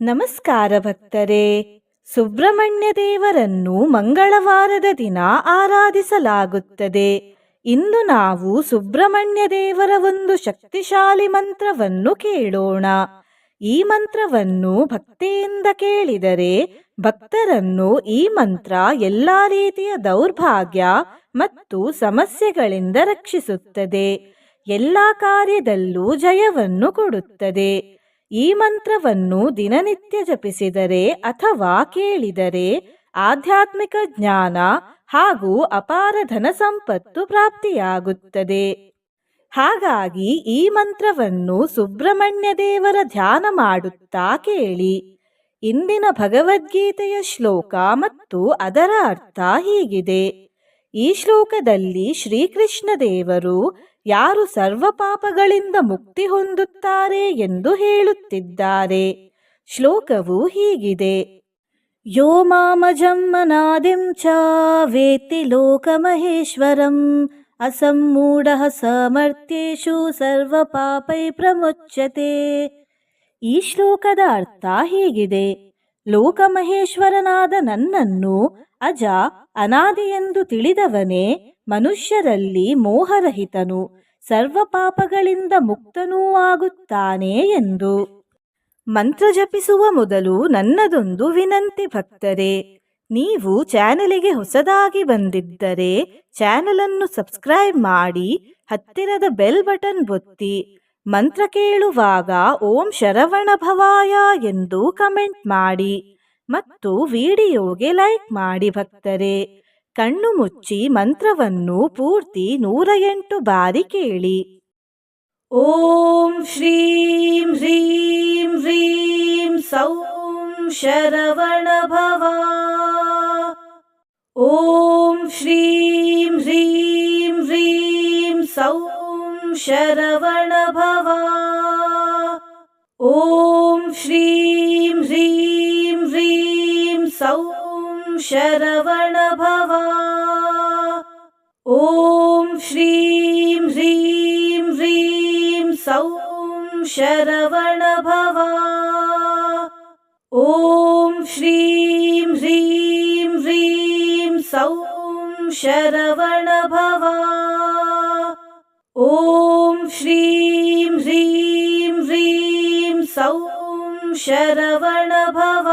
ನಮಸ್ಕಾರ ಭಕ್ತರೇ. ಸುಬ್ರಹ್ಮಣ್ಯ ದೇವರನ್ನು ಮಂಗಳವಾರದ ದಿನ ಆರಾಧಿಸಲಾಗುತ್ತದೆ. ಇಂದು ನಾವು ಸುಬ್ರಹ್ಮಣ್ಯ ದೇವರ ಒಂದು ಶಕ್ತಿಶಾಲಿ ಮಂತ್ರವನ್ನು ಕೇಳೋಣ. ಈ ಮಂತ್ರವನ್ನು ಭಕ್ತಿಯಿಂದ ಕೇಳಿದರೆ ಭಕ್ತರನ್ನು ಈ ಮಂತ್ರ ಎಲ್ಲಾ ರೀತಿಯ ದೌರ್ಭಾಗ್ಯ ಮತ್ತು ಸಮಸ್ಯೆಗಳಿಂದ ರಕ್ಷಿಸುತ್ತದೆ. ಎಲ್ಲಾ ಕಾರ್ಯದಲ್ಲೂ ಜಯವನ್ನು ಕೊಡುತ್ತದೆ. ಈ ಮಂತ್ರವನ್ನು ದಿನನಿತ್ಯ ಜಪಿಸಿದರೆ ಅಥವಾ ಕೇಳಿದರೆ ಆಧ್ಯಾತ್ಮಿಕ ಜ್ಞಾನ ಹಾಗೂ ಅಪಾರ ಧನ ಸಂಪತ್ತು ಪ್ರಾಪ್ತಿಯಾಗುತ್ತದೆ. ಹಾಗಾಗಿ ಈ ಮಂತ್ರವನ್ನು ಸುಬ್ರಹ್ಮಣ್ಯ ದೇವರ ಧ್ಯಾನ ಮಾಡುತ್ತಾ ಕೇಳಿ. ಇಂದಿನ ಭಗವದ್ಗೀತೆಯ ಶ್ಲೋಕ ಮತ್ತು ಅದರ ಅರ್ಥ ಹೀಗಿದೆ. ಈ ಶ್ಲೋಕದಲ್ಲಿ ಶ್ರೀಕೃಷ್ಣ ದೇವರು ಯಾರು ಸರ್ವ ಪಾಪಗಳಿಂದ ಮುಕ್ತಿ ಹೊಂದುತ್ತಾರೆ ಎಂದು ಹೇಳುತ್ತಿದ್ದಾರೆ. ಶ್ಲೋಕವು ಹೀಗಿದೆ. ಯೋ ಮಾಮಜಮ್ಮನಾದಿಂ ಚ ವೇತಿ ಲೋಕಮಹೇಶ್ವರಂ ಅಸಮ್ಮೂಢ ಸಮರ್ಥ್ಯೇಷು ಸರ್ವ ಪಾಪೈ ಪ್ರಮುಚ್ಯತೆ. ಈ ಶ್ಲೋಕದ ಅರ್ಥ ಹೀಗಿದೆ. ಲೋಕಮಹೇಶ್ವರನಾದ ನನ್ನನ್ನು ಅಜ ಅನಾದಿ ಎಂದು ತಿಳಿದವನೇ ಮನುಷ್ಯರಲ್ಲಿ ಮೋಹರಹಿತನು. ಸರ್ವ ಪಾಪಗಳಿಂದ ಮುಕ್ತನೂ ಆಗುತ್ತಾನೆ ಎಂದು. ಮಂತ್ರ ಜಪಿಸುವ ಮೊದಲು ನನ್ನದೊಂದು ವಿನಂತಿ ಭಕ್ತರೇ, ನೀವು ಚಾನಲಿಗೆ ಹೊಸದಾಗಿ ಬಂದಿದ್ದರೆ ಚಾನಲನ್ನು ಸಬ್ಸ್ಕ್ರೈಬ್ ಮಾಡಿ, ಹತ್ತಿರದ ಬೆಲ್ ಬಟನ್ ಒತ್ತಿ, ಮಂತ್ರ ಕೇಳುವಾಗ ಓಂ ಶರವಣ ಭವಾಯ ಎಂದು ಕಮೆಂಟ್ ಮಾಡಿ ಮತ್ತು ವಿಡಿಯೋಗೆ ಲೈಕ್ ಮಾಡಿ ಭಕ್ತರೆ. ಕಣ್ಣು ಮುಚ್ಚಿ ಮಂತ್ರವನ್ನು ಪೂರ್ತಿ ನೂರ ಎಂಟು ಬಾರಿ ಕೇಳಿ. ಓಂ ಶ್ರೀಂ ಹ್ರೀಂ ಹ್ರೀಂ ಸೌಂ ಶರವಣ ಭವ. ಓಂ ಶ್ರೀಂ ಹ್ರೀಂ ಹ್ರೀಂ ಸೌಂ ಶರವಣ ಭವ. ಓಂ ಶ್ರೀಂ ಹ್ರೀಂ ಹ್ರೀಂ ಸೌಂ शरवण भवा ॐ श्रीं, ह्रीं ह्रीं, सौं शरवण भवा ॐ श्रीं, ह्रीं ह्रीं, सौं शरवण भव ॐ श्रीं, ह्रीं ह्रीं, सौं शरवण भव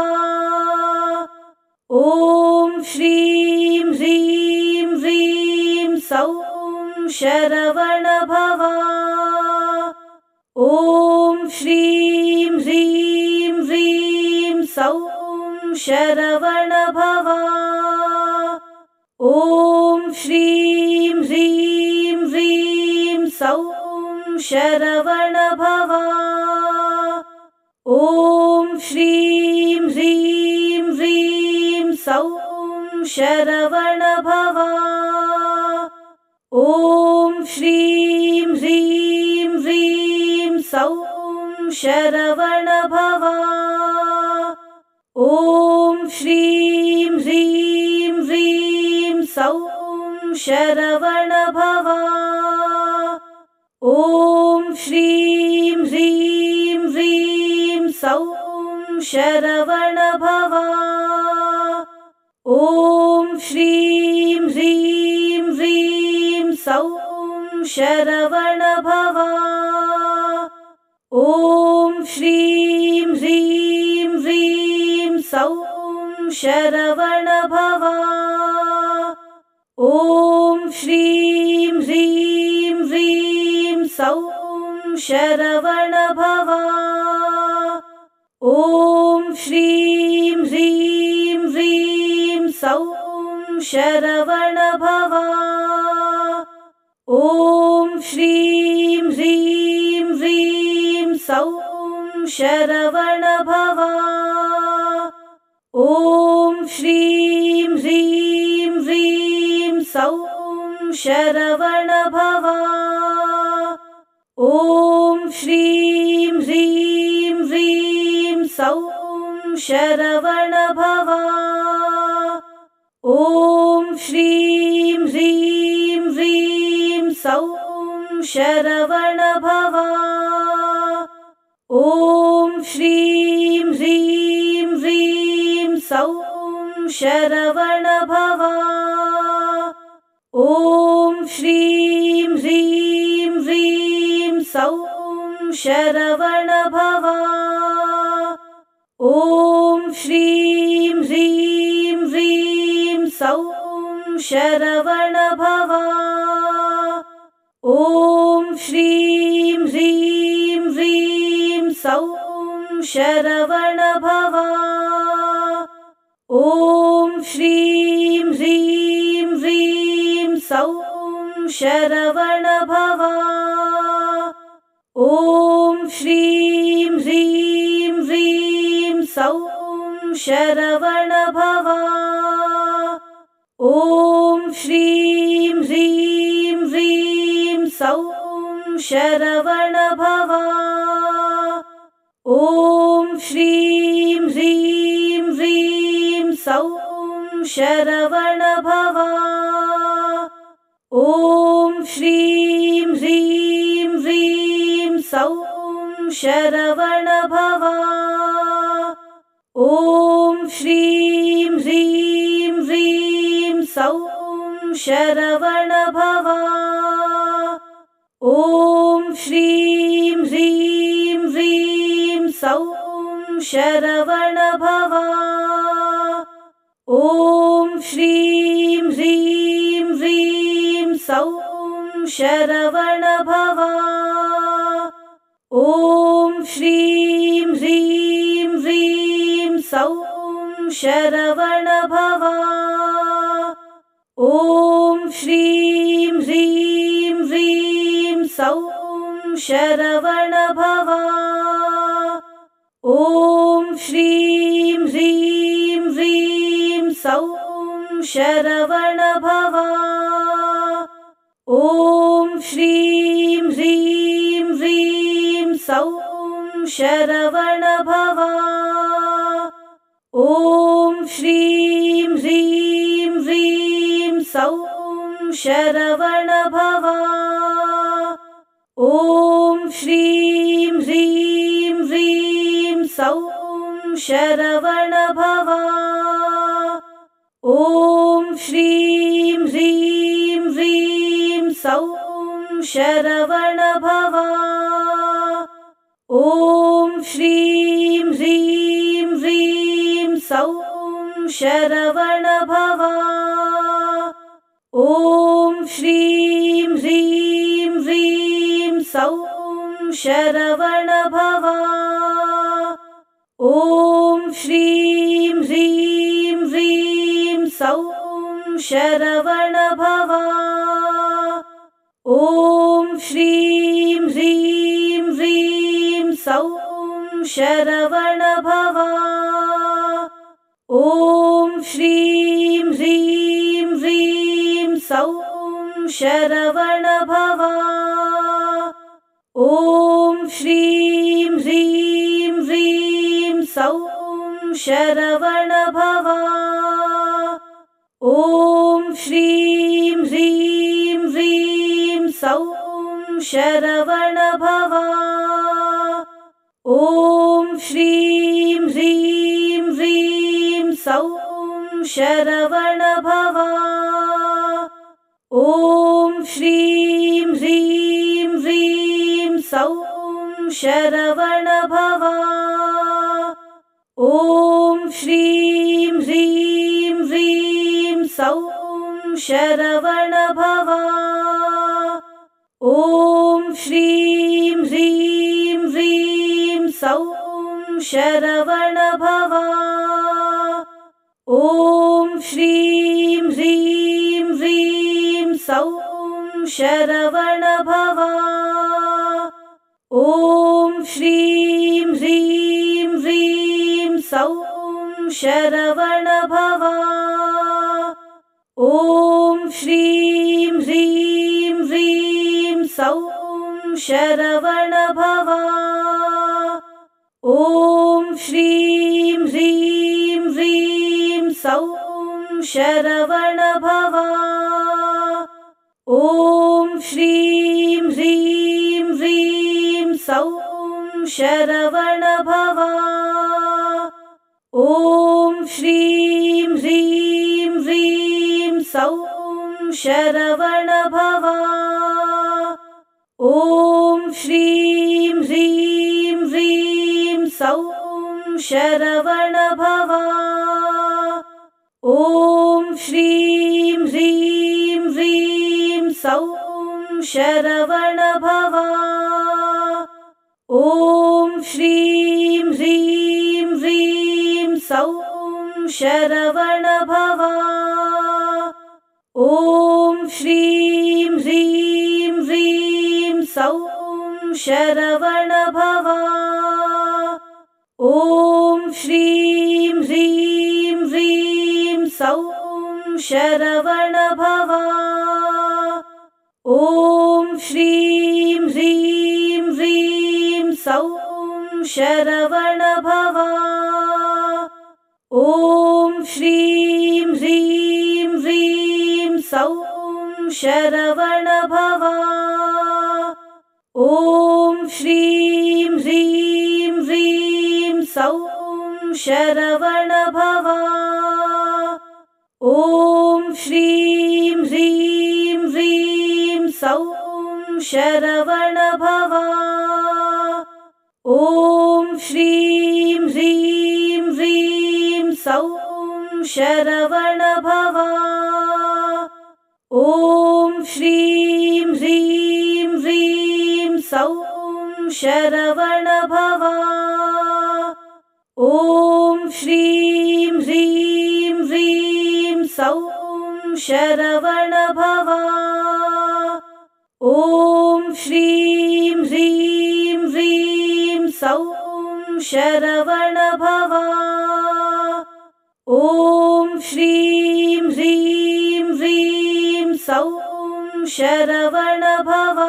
ॐ श्रीं ह्रीं ह्रीं सौं शरवणभवा। ॐ श्रीं ह्रीं ह्रीं सौं शरवणभवा। ॐ श्रीं ह्रीं ह्रीं सौं शरवणभवा। ॐ श्रीं सौं शरवणभवा ॐ श्रीं ह्रीं ह्रीं सौं शरवणभवा ॐ श्रीं ह्रीं ह्रीं सौं शरवणभवा ॐ श्रीं ह्रीं ह्रीं सौं शरवणभवा ॐ श्रीं ह्रीं ह्रीं सौं शरवणभवा। ॐ श्रीं ह्रीं ह्रीं सौं शरवणभवा। ॐ श्रीं ह्रीं ह्रीं सौं शरवणभवा। ॐ श्रीं सौं शरवणभवा ॐ श्रीं ह्रीं ह्रीं सौं शरवणभवा ॐ श्रीं ह्रीं ह्रीं सौं शरवणभवा ॐ श्रीं ह्रीं ह्रीं सौं शरवण ॐ श्रीं ह्रीं ह्रीं सौं शरवणभवा। ॐ श्रीं ह्रीं ह्रीं सौं शरवणभवा। ॐ श्रीं ह्रीं ह्रीं सौं शरवणभवा। ॐ श्रीं सौं शरवणभवा। ॐ श्रीं, ह्रीं ह्रीं, सौं शरवणभवा। ॐ श्रीं, ह्रीं ह्रीं, सौं शरवणभवा। ॐ श्रीं, ह्रीं ह्रीं, सौं शरवणभवा। ॐ श्रीं ह्रीं ह्रीं सौं शरवणभवा ॐ श्रीं ह्रीं ह्रीं सौं शरवणभवा ॐ श्रीं ह्रीं ह्रीं सौं शरवणभवा ॐ श्रीं ह्रीं सौं शरवणभवा ॐ श्रीं ह्रीं ह्रीं सौं शरवणभवा ॐ श्रीं ह्रीं ह्रीं सौं शरवणभवा ॐ श्रीं ह्रीं ह्रीं सौं शरवणभवा ॐ श्रीं ह्रीं ह्रीं सौं शरवणभवा। ॐ श्रीं ह्रीं ह्रीं सौं शरवणभवा। ॐ श्रीं ह्रीं ह्रीं सौं शरवणभवा। ॐ सौं शरवणभवा ॐ श्रीं ह्रीं ह्रीं सौं शरवणभवा ॐ श्रीं ह्रीं ह्रीं सौं शरवणभवा ॐ श्रीं ह्रीं ह्रीं सौं शरवणभवा सौं शरवणभवा ॐ श्रीं ह्रीं ह्रीं सौं शरवणभवा ॐ श्रीं ह्रीं ह्रीं सौं शरवणभवा ॐ श्रीं ह्रीं ह्रीं सौं शरवणभवा ॐ सौं शरवणभवा ॐ श्रीं ह्रीं ह्रीं सौं शरवणभवा ॐ श्रीं ह्रीं ह्रीं सौं शरवणभवा ॐ श्रीं ह्रीं ह्रीं सौं शरवणभवा ॐ श्रीं ह्रीं ह्रीं सौं शरवणभवा। ॐ श्रीं ह्रीं ह्रीं सौं शरवणभवा। ॐ श्रीं ह्रीं ह्रीं सौं शरवणभवा। ॐ श्रीं सौं शरवणभवा। ॐ श्रीं ह्रीं ह्रीं सौं शरवणभवा। ॐ श्रीं ह्रीं ह्रीं सौं शरवणभवा। ॐ श्रीं ह्रीं ह्रीं सौं शरवणभवा। ॐ श्रीं ह्रीं ह्रीं सौं शरवणभवा। ॐ श्रीं ह्रीं ह्रीं सौं शरवणभवा। ॐ श्रीं ह्रीं ह्रीं सौं शरवणभवा। ॐ श्री सौं शरवणभवा। ॐ श्रीं ह्रीं ह्रीं सौं शरवणभवा। ॐ श्रीं ह्रीं ह्रीं सौं शरवणभवा। ॐ श्रीं ह्रीं ह्रीं सौं शरवणभवा। ॐ श्रीं ह्रीं ह्रीं सौं शरवणभवा। ॐ श्रीं ह्रीं ह्रीं सौं शरवणभवा। ॐ श्रीं ह्रीं ह्रीं सौं शरवणभवा। ॐ सौं शरवणभवा ॐ श्रीं ह्रीं ह्रीं सौं शरवणभवा ॐ श्रीं ह्रीं ह्रीं सौं शरवणभवा ॐ श्रीं ह्रीं ह्रीं सौं शरवणभवा ॐ श्रीं ह्रीं ह्रीं सौं शरवणभवा।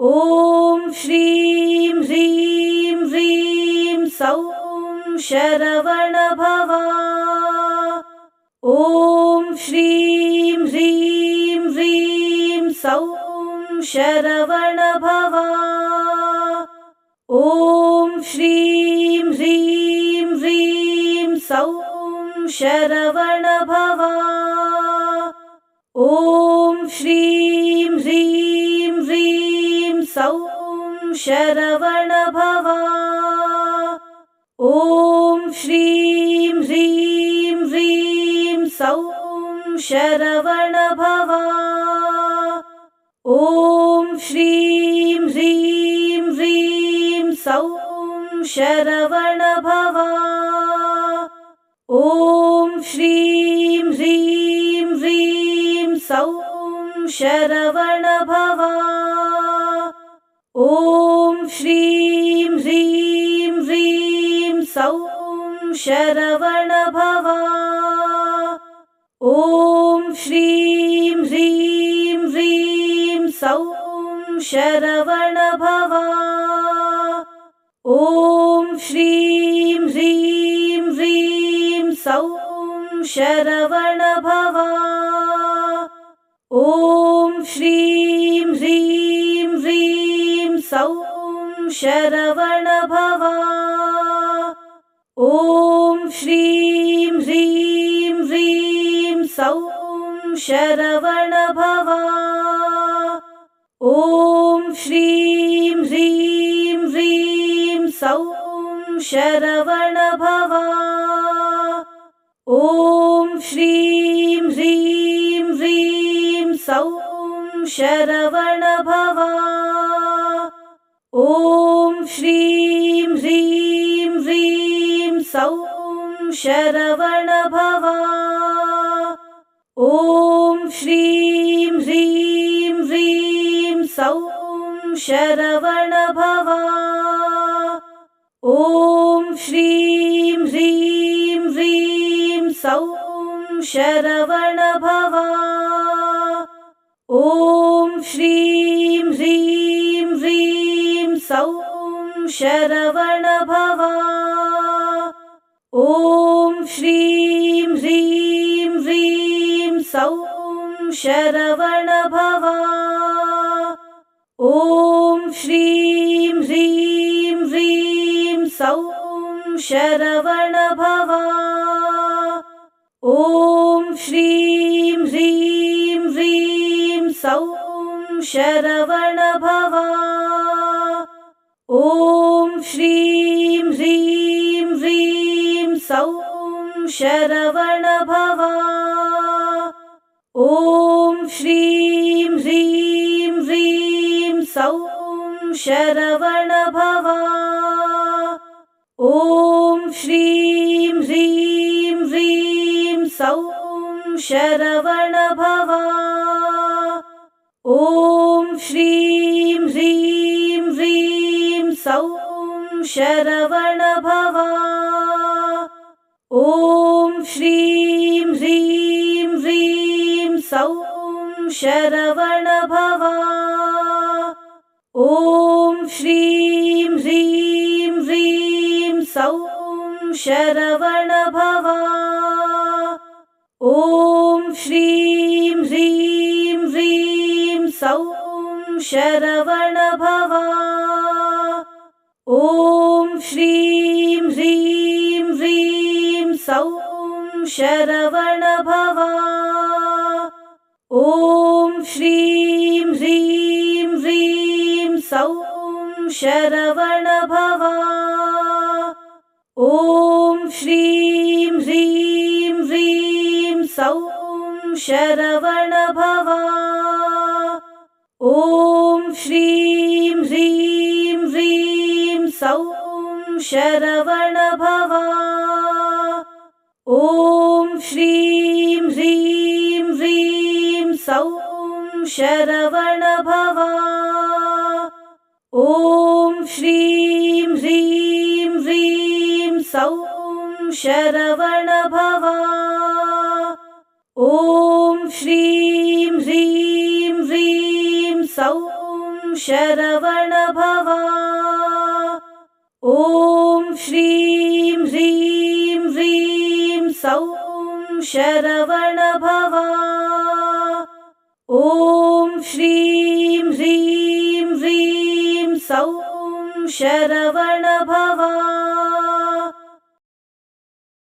ॐ श्रीं ह्रीं ह्रीं सौं शरवणभवा। ॐ श्रीं ह्रीं ह्रीं सौं शरवणभवा। ॐ श्रीं सौं शरवणभवा ॐ श्रीं ह्रीं ह्रीं सौं शरवणभवा ॐ श्रीं ह्रीं ह्रीं सौं शरवणभवा ॐ श्रीं ह्रीं ह्रीं सौं शरवणभवा ॐ श्रीं ह्रीं ह्रीं सौं शरवणभवा। ॐ श्रीं ह्रीं ह्रीं सौं शरवणभवा। ॐ श्रीं ह्रीं ह्रीं सौं शरवणभवा। ॐ सौं शरवणभवा। ॐ श्रीं ह्रीं ह्रीं सौं शरवणभवा। ॐ श्रीं ह्रीं ह्रीं सौं शरवणभवा। ॐ श्रीं ह्रीं ह्रीं सौं शरवणभवा। ॐ श्रीं ह्रीं ह्रीं सौं शरवणभवा। ॐ श्रीं ह्रीं ह्रीं सौं शरवणभवा। ॐ श्रीं ह्रीं ह्रीं सौं शरवणभवा। ॐ श्रीं सौं शरवणभवा ॐ श्रीं ह्रीं ह्रीं सौं शरवणभवा ॐ श्रीं ह्रीं ह्रीं सौं शरवणभवा ॐ श्रीं ह्रीं ह्रीं सौं शरवणभवा ॐ श्रीं ह्रीं ह्रीं सौं शरवणभवा। ॐ श्रीं ह्रीं ह्रीं सौं शरवणभवा। ॐ श्रीं ह्रीं ह्रीं सौं शरवणभवा। ॐ सौं शरवणभवा ॐ श्रीं ह्रीं ह्रीं सौं शरवणभवा। ॐ श्रीं ह्रीं ह्रीं सौं शरवणभवा। ॐ श्रीं ह्रीं ह्रीं सौं शरवणभवा। सौं शरवणभवा। ॐ श्रीं, ह्रीं ह्रीं, सौं शरवणभवा। ॐ श्रीं, ह्रीं ह्रीं, सौं शरवणभवा। ॐ श्रीं, ह्रीं ह्रीं, सौं शरवणभवा। ॐ सौं शरवणभवा ॐ श्रीं ह्रीं ह्रीं सौं शरवणभवा ॐ श्रीं ह्रीं ह्रीं सौं शरवणभवा ॐ श्रीं ह्रीं ह्रीं सौं शरवणभवा ॐ श्रीं ह्रीं ह्रीं सौं शरवणभवा ॐ श्रीं ह्रीं ह्रीं सौं शरवणभवा